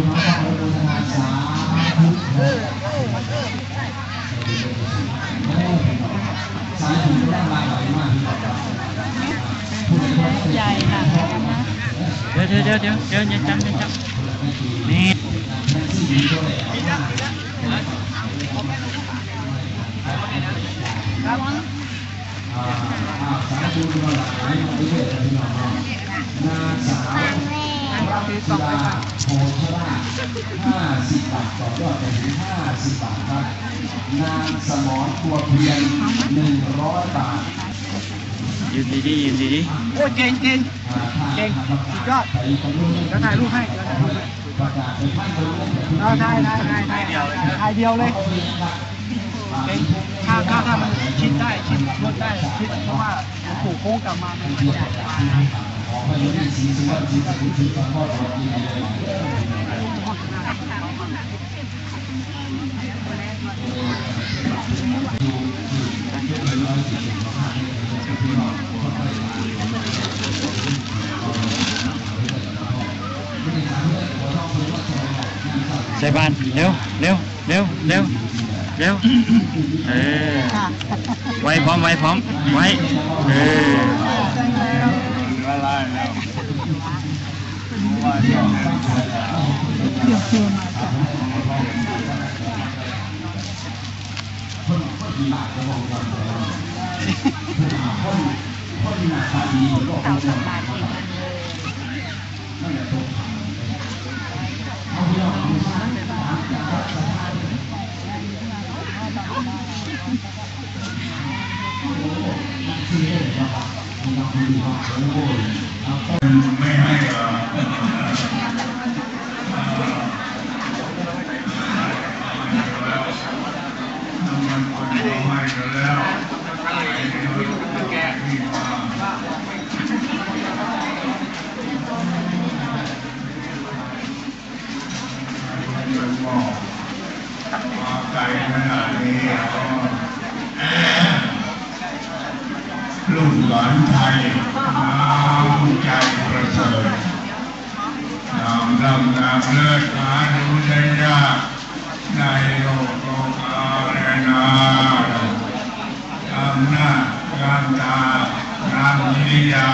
เดี๋ยวเดี๋ยวเดี๋ยวเดี๋ยวเดี๋ยวอย่าจับอย่าจับนี่อ่าอ่า สายบุญก็หลายประเทศนะพี่น้องเนาะนางสาวสุดาโพธราชห้าสิบบาทต่อยอดไปถึงห้าสิบบาทครับ นางสมรตัวเพียงหนึ่งร้อยบาทยืนดีๆยืนดีโอ้ยเก่งเก่งอ่าถ้าเก่งประสุดยกาอศดไปตำรวจแล้วถ่ายรูปให้แล้วถ่ายรูปให้ประกาศไปท่านตำรวจแบบนี้เราถ่ายถ่ายถ่ายถ่ายเดียวเลยถ่ายเดียวเลยเก่งถ้าถ้าถ้ามันชิดได้ชิดรถได้ชิดเพราะว่าหลวงปู่โค้งกลับมามันใหญ่ขอพระยศสีสุวรรณสีสุขุมสีฟังพ่อรอดีเลยๆใส่บา นเร็วเร็วเร็วเร็ว เต่าสบายจริง ไม่ให้เหรอทำมันคนเดียวให้กันแล้วมาไกลขนาดนี้ ลูกหลานไทยน้ำใจประเสริฐน้ำดำน้ำเลิศหาดูได้ยากในโลกโลกอาและนาน้ำหน้าน้ำตาน้ำนิยา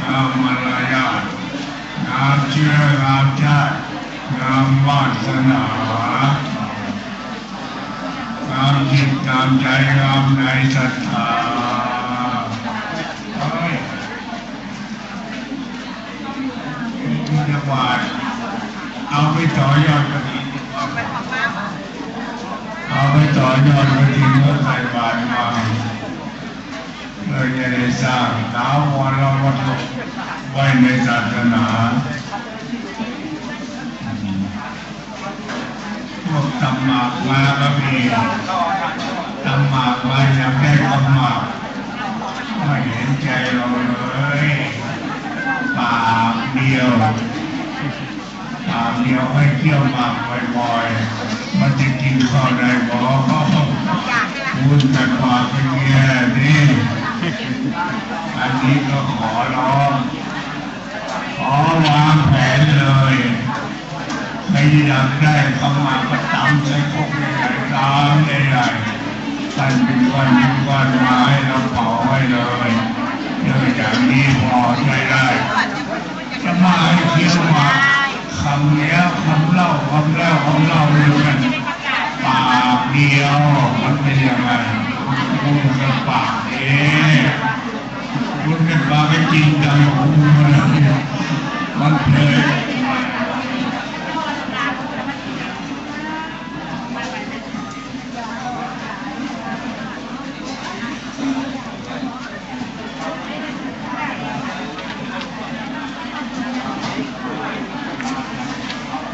น้ำมารยาทน้ำเชื่อน้ำชาติน้ำวาสนาน้ำจิตน้ำใจน้ำในศรัทธา เฮ้ยมีจังหวัด เอาไปต่อยอดกระถิ่นเอาไปต่อยอดกระถิ่นก็ใส่บาตรมาเลยจะได้สร้างดาววันละวัตไว้ในศาสนาพวกตำหมากมาก็มีตำหมากมาอยากได้ตำหมากไม่เห็นใจเราเลยปากเดียว ปากเดียวให้เที่ยวหมากบ่อยๆมันจะกินข้าวได้บ่คุณแต่ปากเป็นเงี้ยนี่อันนี้ก็ขอร้องขอวางแผนเลยไม่อยากได้เข้ามาก็ตำใส่พวกใหญ่ตามใหญ่ท่านเป็นวันเป็นวันมาให้เราเผาไว้เลยเนื่องจากนี้พอใช้ได้จะมาให้เที่ยวมาำเนี้ยคำเล่าคำเล่าคำเล่าอยู่กันปากเดียวมันเป็นยังไงพูดกันปากเองพูดกันปากก็จริงจังของมันมันเพลิน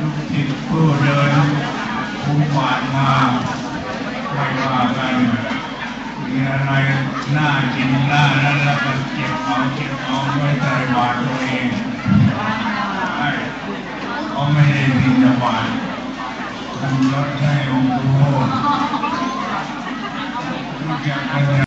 ลูกศิษย์ผู้เดิน ภูมิบานมาไม่ว่ากันมีอะไรหน้ากินหน้านั้นแล้วก็เก็บเอาเก็บเอาไว้ใส่บาตรตัวเองใช่เขาไม่ได้บินจะบาตทำรถให้องค์ปู่ทุกอย่าง